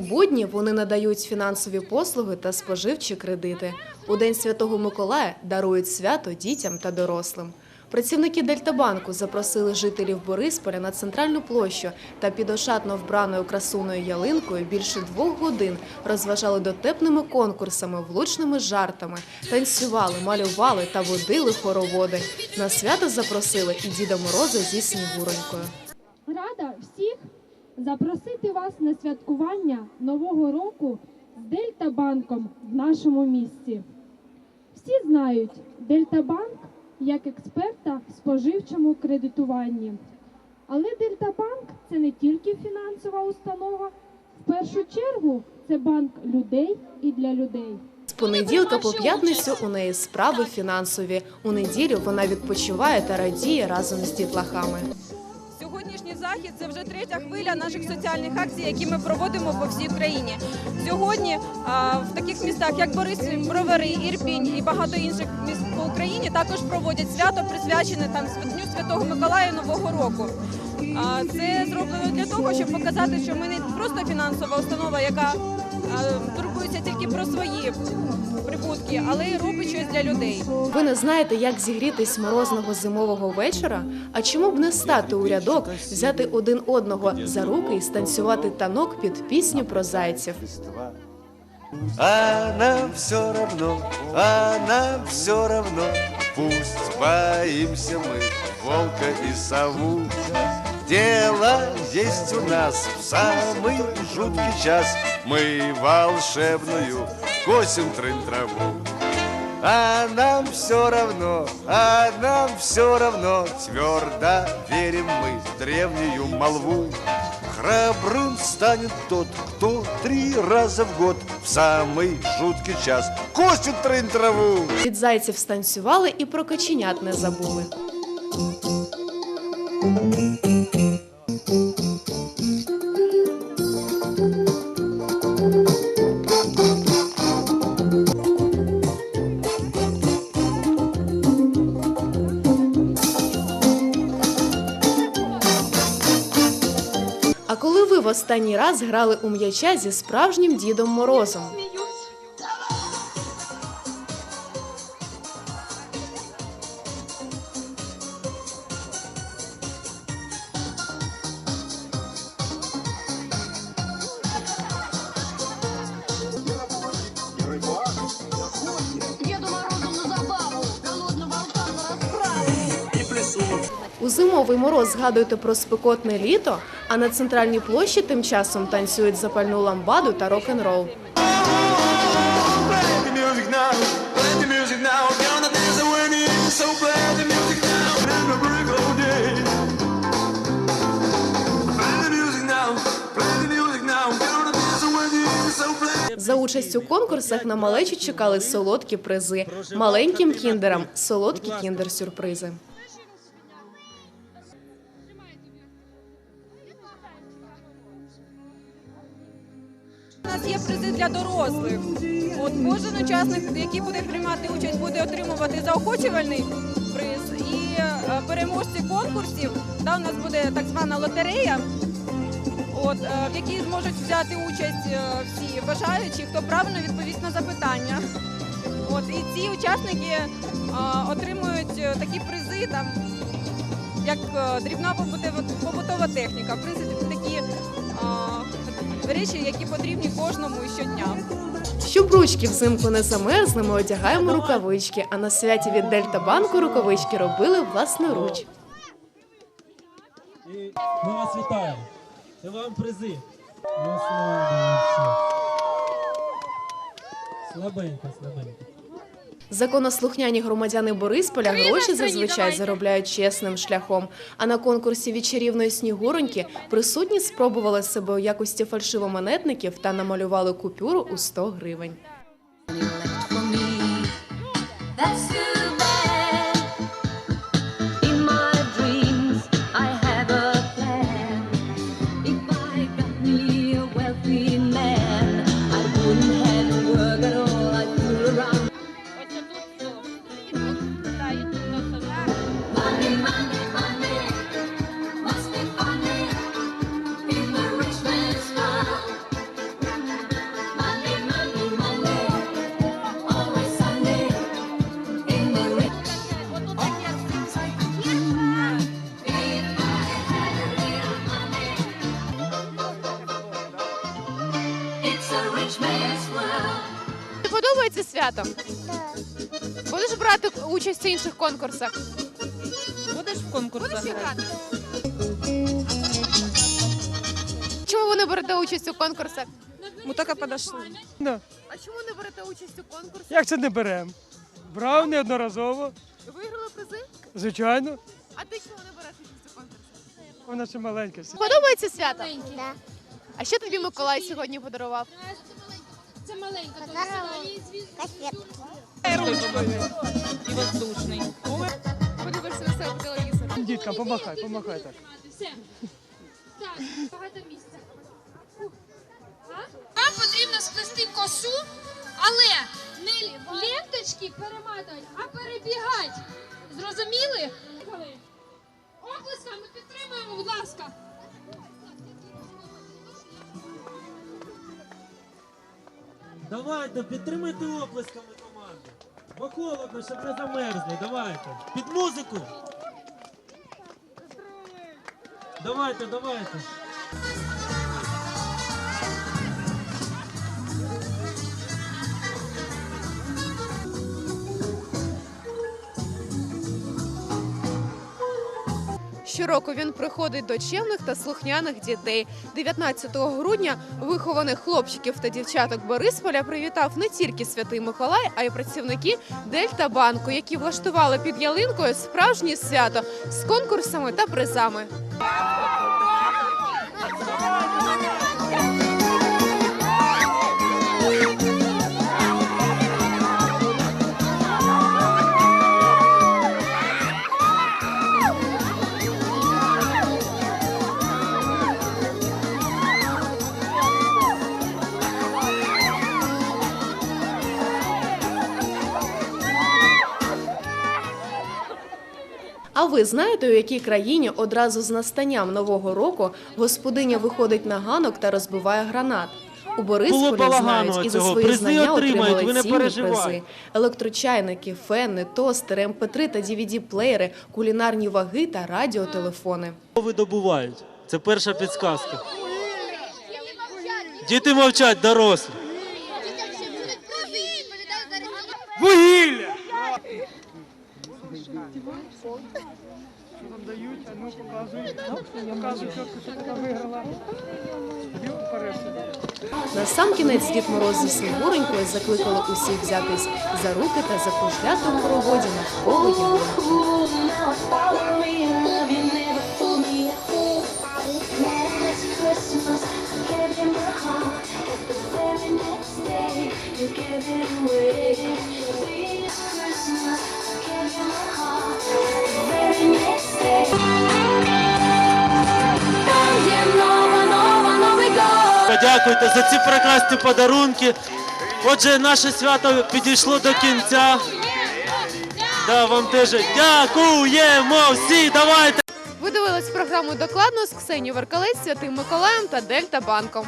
У будні вони надають фінансові послуги та споживчі кредити. У День Святого Миколая дарують свято дітям та дорослим. Працівники Дельтабанку запросили жителів Борисполя на центральну площу та під ошатно вбраною красуною ялинкою більше двох годин розважали дотепними конкурсами, влучними жартами, танцювали, малювали та водили хороводи. На свято запросили і Діда Мороза зі Снігуронькою. Рада всіх запросити вас на святкування Нового року з Дельтабанком в нашому місті. Всі знають Дельтабанк як експерта в споживчому кредитуванні. Але Дельтабанк це не тільки фінансова установа, в першу чергу це банк людей і для людей. З понеділка по п'ятницю у неї справи фінансові. У неділю вона відпочиває та радіє разом з дітлахами. Сьогоднішній захід це вже третя хвиля наших соціальних акцій, які ми проводимо по всій Україні. Сьогодні в таких містах, як Бориспіль, Бровари, Ірпінь і багато інших міст по Україні, також проводять свято, присвячене там Дню Святого Миколая Нового року. Це зроблено для того, щоб показати, що ми не просто фінансова установа, яка а, турбується тільки про свої прибутки, але й робить щось для людей. Ви не знаєте, як зігрітись морозного зимового вечора? А чому б не стати у рядок, взяти один одного за руки і станцювати танок під пісню про зайців? А нам все равно, а нам все равно, пусть боимся мы волка и сову. Дело есть у нас в самый жуткий час, мы волшебную косим трын траву. А нам все равно, а нам все равно, твердо верим мы в древнюю молву. Храбрым станет тот, кто три раза в год в самый жуткий час косит трын траву. Від зайців станцювали і про каченят не забули. Останній раз грали у м'яча зі справжнім Дідом Морозом? Деду Морозу на забаву, голодного волка на расправу. У зимовий мороз згадуєте про спекотне літо, а на центральній площі тим часом танцюють запальну ламбаду та рок-н-рол. За участь у конкурсах на малечі чекали солодкі призи. Маленьким кіндерам солодкі кіндер-сюрпризи. У нас є призи для дорослих. От кожен учасник, який буде приймати участь, буде отримувати заохочувальний приз. І е, переможці конкурсів, та у нас буде так звана лотерея, от, е, в якій зможуть взяти участь е, всі бажаючі, хто правильно відповість на запитання. От, і ці учасники отримують такі призи, там, як дрібна побутова, техніка. В такі е, речі, які потрібні кожному щодня. Щоб ручки взимку не замерзли, ми одягаємо рукавички. А на святі від Дельта банку рукавички робили власноруч. І ми вас вітаємо. Це вам призи. Ну, слабенько. Слабенько, слабенько. Законослухняні громадяни Борисполя гроші зазвичай заробляють чесним шляхом. А на конкурсі вічарівної снігуроньки присутні спробували себе у якості фальшивомонетників та намалювали купюру у 100 гривень. Подобається свято? Будеш брати участь у інших конкурсах? Будеш в конкурсах грати? Чому ви не берете участь у конкурсах? Ми тільки підійшли. А чому не берете участь у конкурсах? Як це не беремо? Брав неодноразово, Виграли призи? звичайно. А ти чому не береш участь у конкурсах? Вона ще маленька. Подобається свято? А що тобі Миколай сьогодні подарував? Це маленька. І воздушний. Подивишся на себе по телевізору. Діткам, помахай, помахай так. Все. Так, багато місця. Вам потрібно сплести косу, але не ленточки перематувати, а перебігати. Зрозуміли? Оплесками підтримуємо, будь ласка. Давайте, підтримайте оплесками команду. Бо холодно, щоб не замерзли. Давайте. Під музику. Давайте, давайте. Щороку він приходить до чемних та слухняних дітей. 19 грудня вихованих хлопчиків та дівчаток Борисполя привітав не тільки святий Миколай, а й працівники Дельта банку, які влаштували під ялинкою справжнє свято з конкурсами та призами. А ви знаєте, у якій країні одразу з настанням нового року господиня виходить на ганок та розбиває гранат? У Борисполі знають і за свої Призи знання отримали ви не цінні призи: електрочайники, фени, тостери, МП3 та DVD-плеєри, кулінарні ваги та радіотелефони. Видобувають. Це перша підсказка. Діти мовчать, дорослі. Вугілля! Що нам дають? А ну показуй. Показуй, що виграла. На сам кінець Дід Мороз зі Снігуренькою закликали усіх взятись за руки та закружляти у хороводі навколо ялинки. Подякуйте за ці прекрасні подарунки. Отже, наше свято підійшло до кінця. Да, вам теж дякуємо всі. Давайте. Ви дивились програму докладно з Ксенією Веркалець, Святим Миколаєм та Дельта Банком.